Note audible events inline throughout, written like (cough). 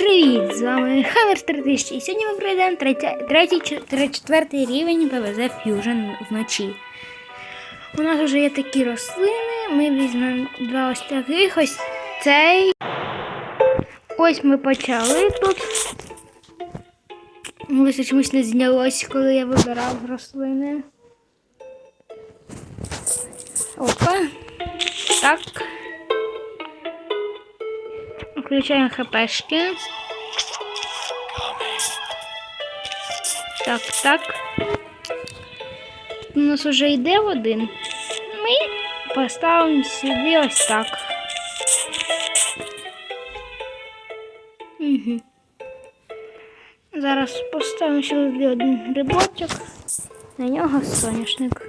Привіт! З вами Хаммер 3000 і сьогодні ми пройдемо третій-четвертий рівень ПВЗ Fusion вночі. У нас вже є такі рослини, ми візьмемо два ось таких, ось цей. Ось ми почали тут. Це чомусь не знялось, коли я вибирав рослини. Опа. Так. Включаємо хпшки. Так, так. У нас вже йде один. Ми поставимо сюди ось так. Угу. Зараз поставимо сюди один грибочок. На нього соняшник.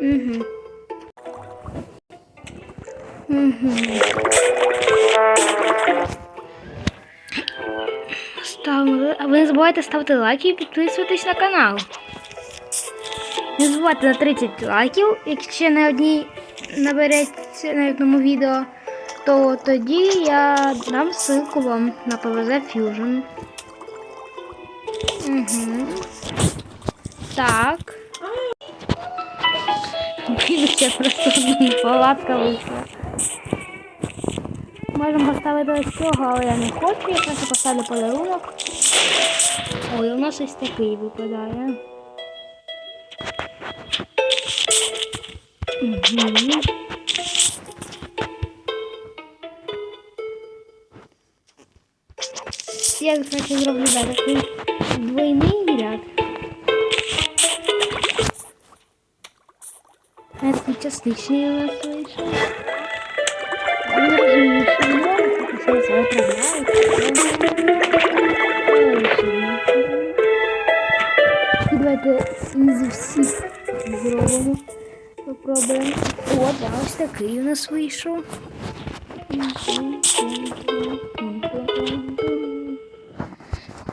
Угу. А ви не забувайте ставити лайки і підписуватись на канал. Не забувайте на 30 лайків, якщо на одній набереться на одному відео, то тоді я дам ссылку вам на PVZ Fusion. Угу. Так. Вибачте, просто палатка вийшла. Можемо поставити цього, але я не хочу, я просто поставлю подарунок. Ой, у нас ось такий випадає. Угу. Я, кстати, зроблю да, такий двойний ряд. А частичний у нас вийшов. давайте із всіх зробимо. Попробуємо. О, да, ось такий у нас вийшов.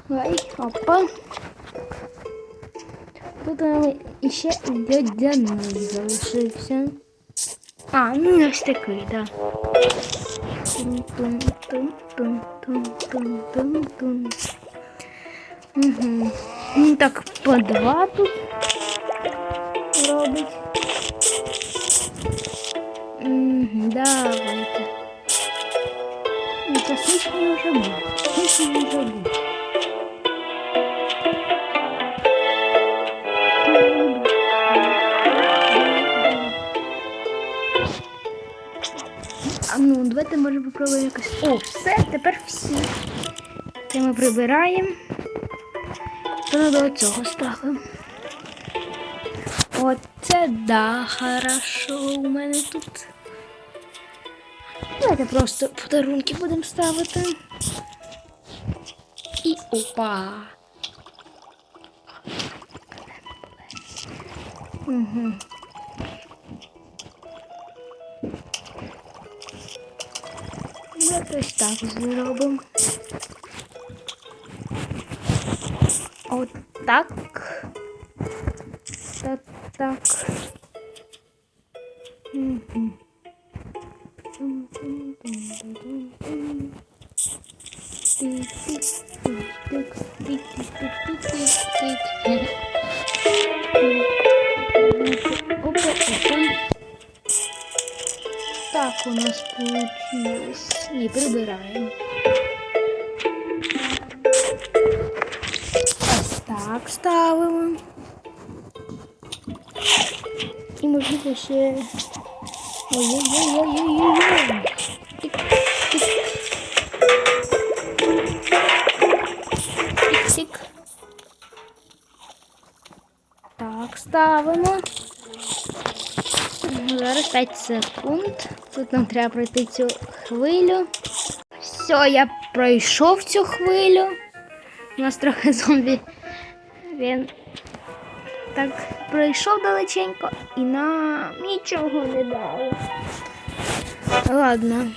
Ой, опа. Тут нам іще дядяний залишився. А, ну ось такий, так. Тун-тун-тун-тун-тун-тун-тун. Угу. Ну так, по два тут робить. Угу, давайте. Ну, Космічний вже був. Космічний вже був. Давайте може попробуємо якось. О, все, тепер всі. Це ми прибираємо. То до цього ставимо. Оце да, хорошо у мене тут. Давайте просто подарунки будемо ставити. І опа. Угу. Ось так зробимо. От так. Так, так. Угу. І можливо ще. Ой-ой-ой-ой-ой-ой. Тик-тик. Так, ставимо. Зараз 5 секунд. Тут нам треба пройти цю хвилю. Все, я пройшов цю хвилю. У нас трохи зомбі. Він так пройшов далеченько і нам нічого не дав. Ладно.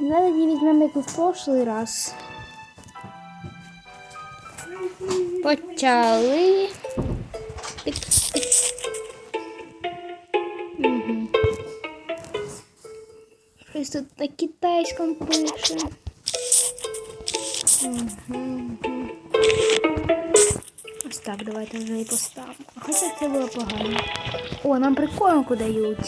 Давайте візьмемо як в прошлий раз. Почали. Угу. щось тут на китайському пише. Мгм. Так, давайте вже і поставимо. Хоча це було погано. О, нам прикольно дають.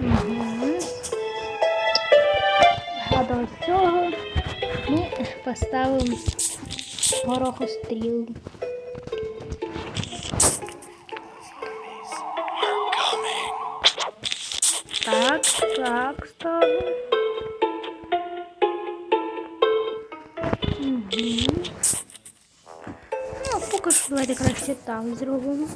Мгм. А до цього ми поставимо горохостріл. Так, так, ставимо. Ну, поки що давайте краще так зробимо.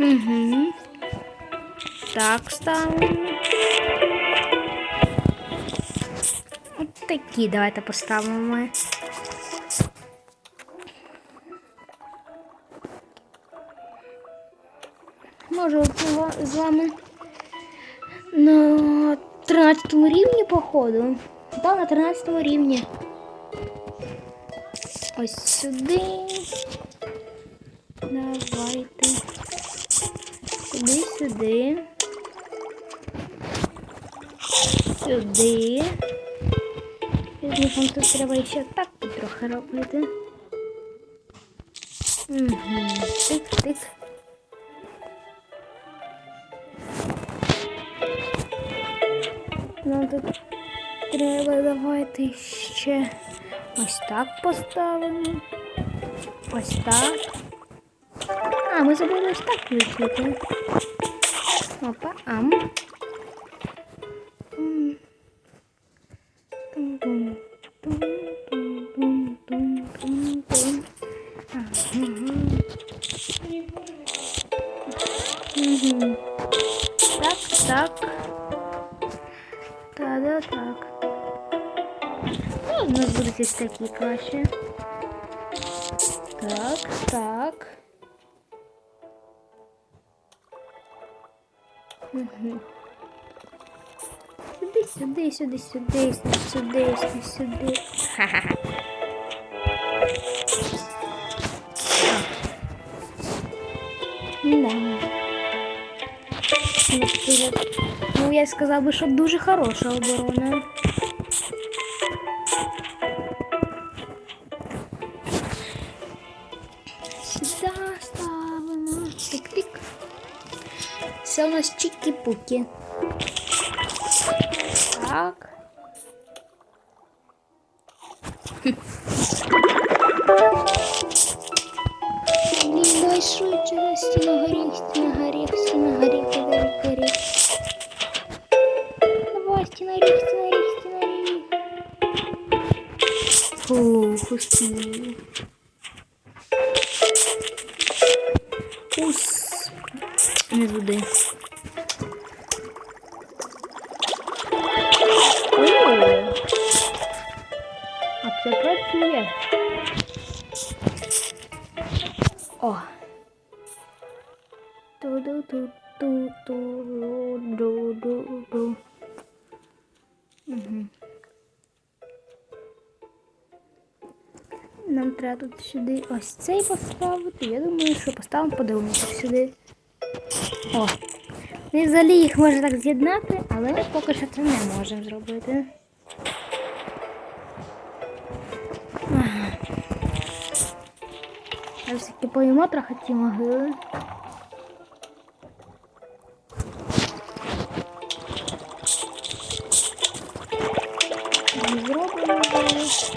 Угу. Так ставимо. От такі давайте поставимо ми з вами на 13 рівні, походу. Так, на 13 рівні. Ось сюди. Давайте. Сюди, сюди. Візьмемо тут треба ще так трохи робити. Угу. Тик-тик. Ну тут треба давайте ще ось так поставимо. Ось так. А, ми забули ось так включити. Опа, ам. М. Тум-тум, тум-тум-тум-тум-тум. Ага. Мгм. Так, так. Та, да, так. Ну, у нас будуть ось такі краще. Так, так. Сюди, сюди, сюди, сюди, сюди, сюди, сюди. Ну, вперед. Ну, я сказав би, що дуже хороша оборона. Це у нас чики-пуки. Так. Блін, давай швидше, стіна горіх, стіна горіх, стіна горіх, горіх, горіх. Давай, стіна горіх, стіна горіх, стіна горіх. Фух, успів. Ус. Не туди. А це працює. О. Ту-ду-ту-ту-ту-ду-ду-ду. Угу. Нам треба тут сюди ось цей поставити. Я думаю, що поставимо подарунок сюди. О. Ми взагалі їх можна так з'єднати, але ми поки що це не можемо зробити. Ага. Все-таки поїмо трохи ці могили. Зробимо ось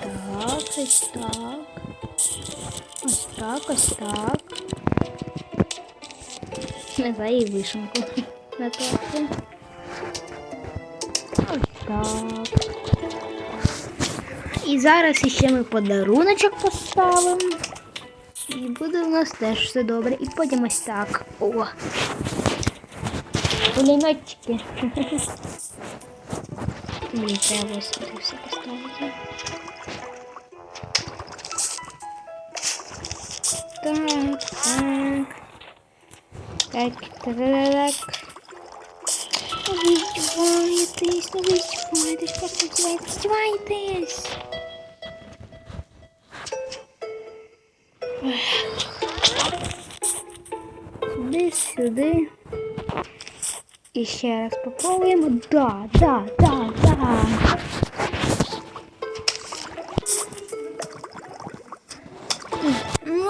так, ось так. Ось так, ось так. Не знаю, і вишенку на торті. Ось так. І зараз іще ми подаруночок поставимо. І буде у нас теж все добре. І потім ось так. О. Пулеметчики. (laughs) Мені треба ось сюди все поставити. Так, так. Так, так, так. Ну ви здіваєтесь, ви здіваєтесь, просто здіваєтесь. Сюди, сюди. І ще раз попробуємо. Да, да, да, да.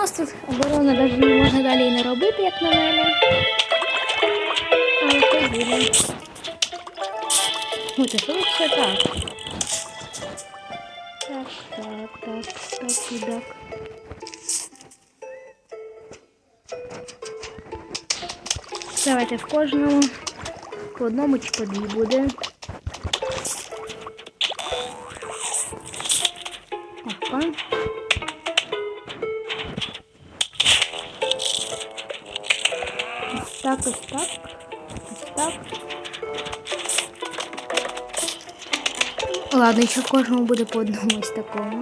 Нас тут оборона навіть не можна далі не робити, як на мене. Але хай буде. Ой, це тут так? Так, так, так, так, і так. Давайте в кожному по одному чи по дві буде. Опа. Так, ось так. Ось так. Ладно, ще кожному буде по одному ось такому.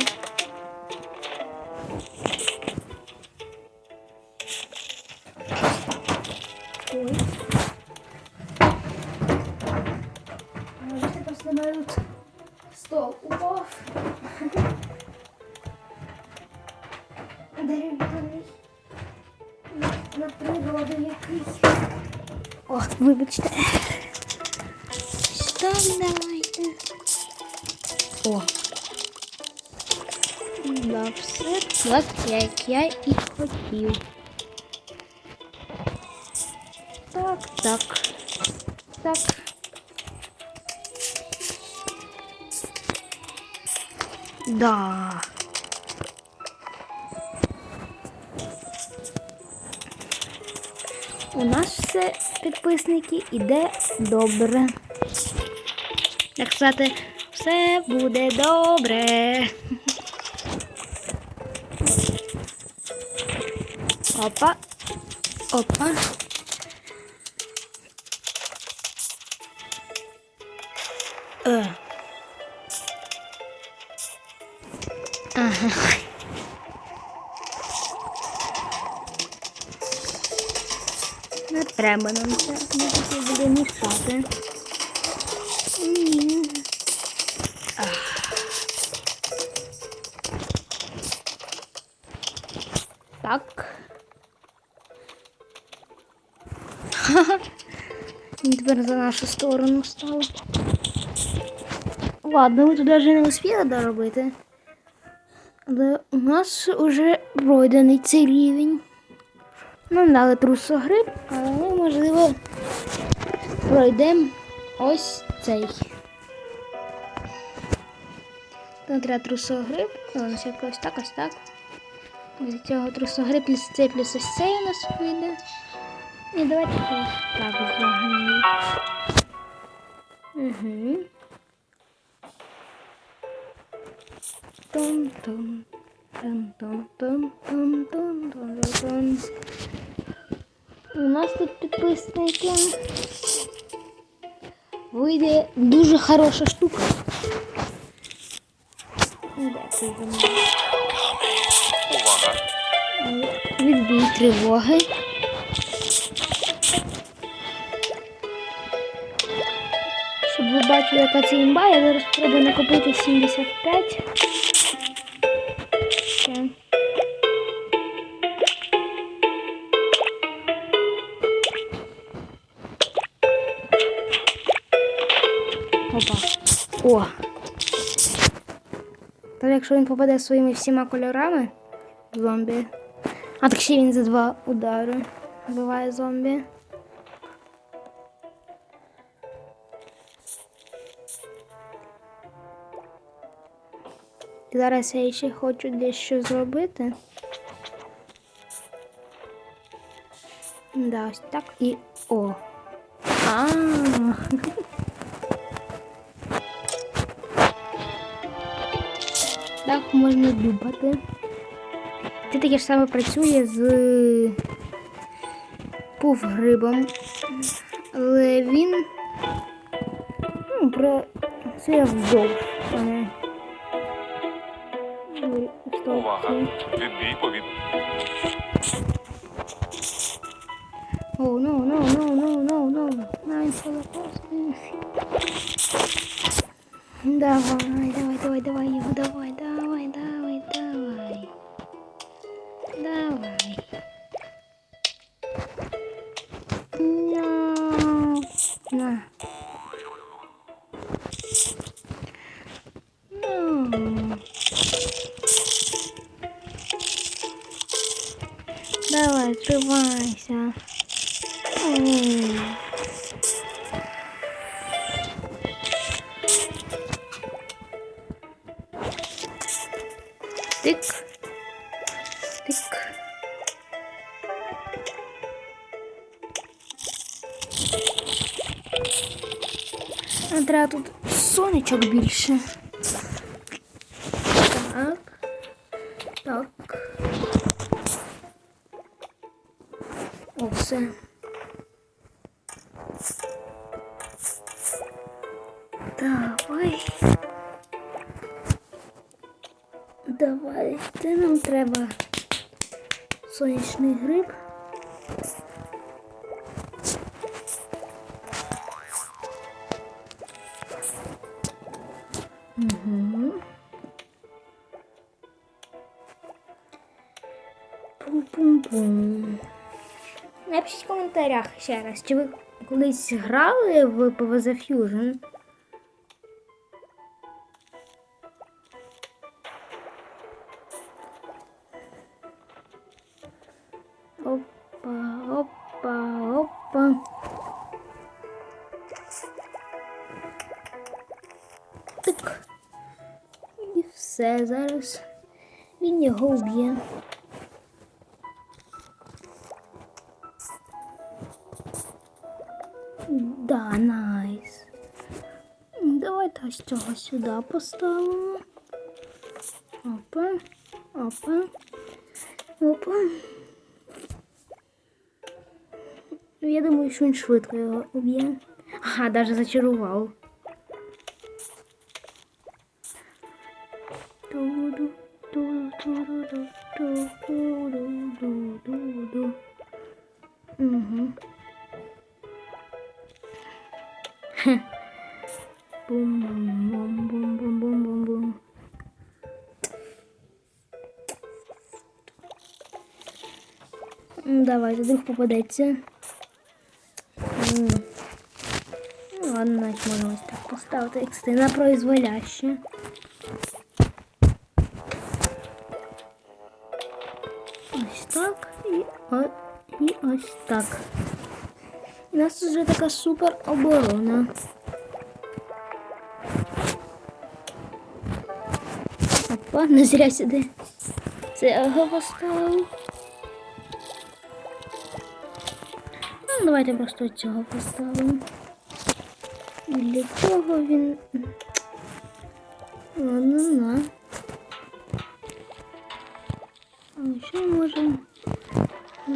На природу якийсь. О, вибачте. Що давайте? О. Да, все так, я і хотів. Так, так. Так. Да. У нас все, підписники, іде добре. Так сказати, все буде добре. Опа. Опа. Треба нам це, ми тут буде мішати. Так. (laughs) Він тепер за нашу сторону став. Ладно, ми тут навіть не успіли доробити. Але у нас вже пройдений цей рівень. Нам дали трусогриб, але ми, можливо, пройдемо ось цей. Там треба трусогриб. Ладно, ще ось так, ось так. З цього трусогриб плюс цей плюс ось цей у нас вийде. І давайте ось так зробимо. Угу. Тун-тун. Тун-тун-тун-тун-тун-тун-тун. У нас тут підписники. Вийде дуже хороша штука. Увага! Відбій тривоги. Щоб ви бачили, яка це імба, я зараз спробую накопити 75. О. Та якщо він попаде своїми всіма кольорами зомбі. А так ще він за два удари вбиває зомбі. Зараз я ще хочу дещо зробити. Да, ось так і о. А. так можна дубати. Це таке ж саме працює з повгрибом. Але він ну, працює вздовж. Увага! Повід. Oh no no no no no no Nine Давай, давай, давай, давай его, давай, давай, Тик. Тик. А треба тут сонечок більше. Так. Так. О, все. Сонячний гриб. Угу. Пум-пум-пум. Напишіть в коментарях ще раз, чи ви колись грали в PvZ Fusion? Все, зараз він його вб'є. Да, найс. Давайте ось цього сюди поставимо. Опа, опа, опа. Я думаю, що він швидко його уб'є. Ага, навіть зачарував. Давайте, вдруг попадеться. Ну, ладно, навіть можна ось так поставити ексти на произволяще. Ось так і, о, і ось так. У нас вже така супер оборона. Опа, не зря сюди. Цього поставив. Давайте просто цього поставимо. Для цього він. Ладно, на. А що можемо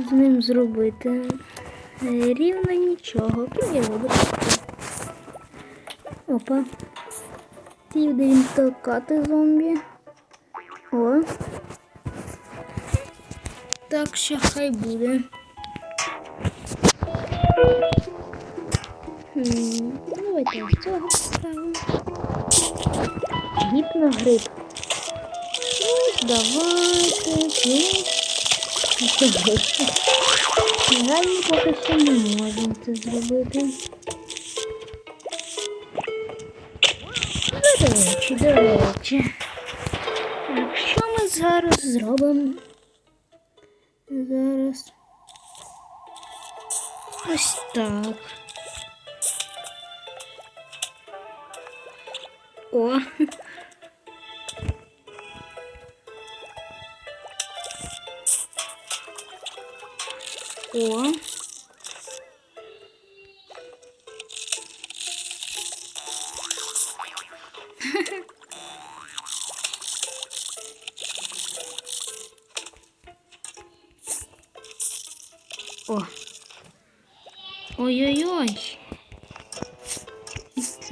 з ним зробити? Е, Рівно нічого. Крім його допустити. Опа. Ті буде він толкати зомбі. О. Так що хай буде. Хм, давайте ось цього поставимо. Гіпногриб. Ну, давайте. Ну, давайте. Реально поки що не можемо це зробити. До речі, до речі. Так, що ми зараз зробимо? Зараз. Ось так. О. О.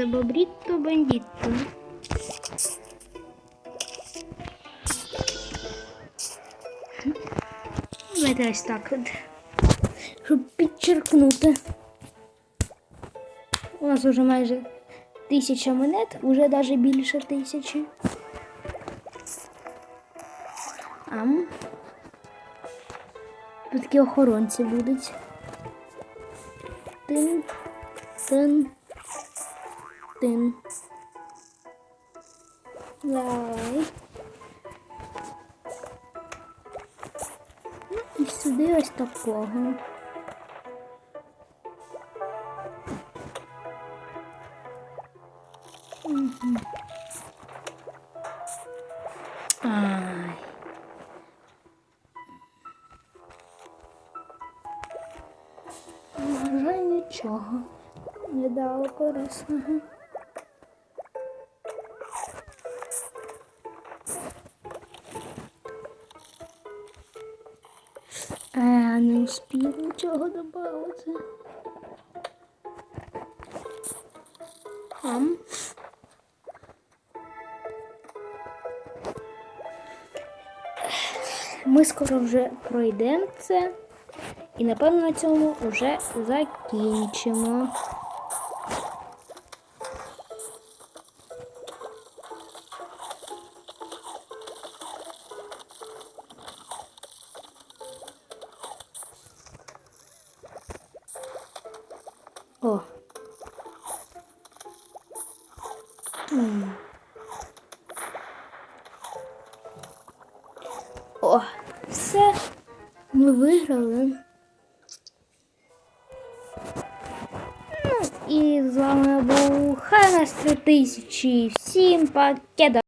Це бобрітто бандітто. Давайте ось так от. Щоб підчеркнути. У нас вже майже тисяча монет, уже навіть більше тисячі. Ам. Тут такі охоронці будуть. Тин, тин, тин. Давай. Ну, І сюди ось такого. Нічого не дало корисного. Ми скоро вже пройдемо це. І напевно на цьому вже закінчимо. І з вами був Ханас 3000. Всім пакета.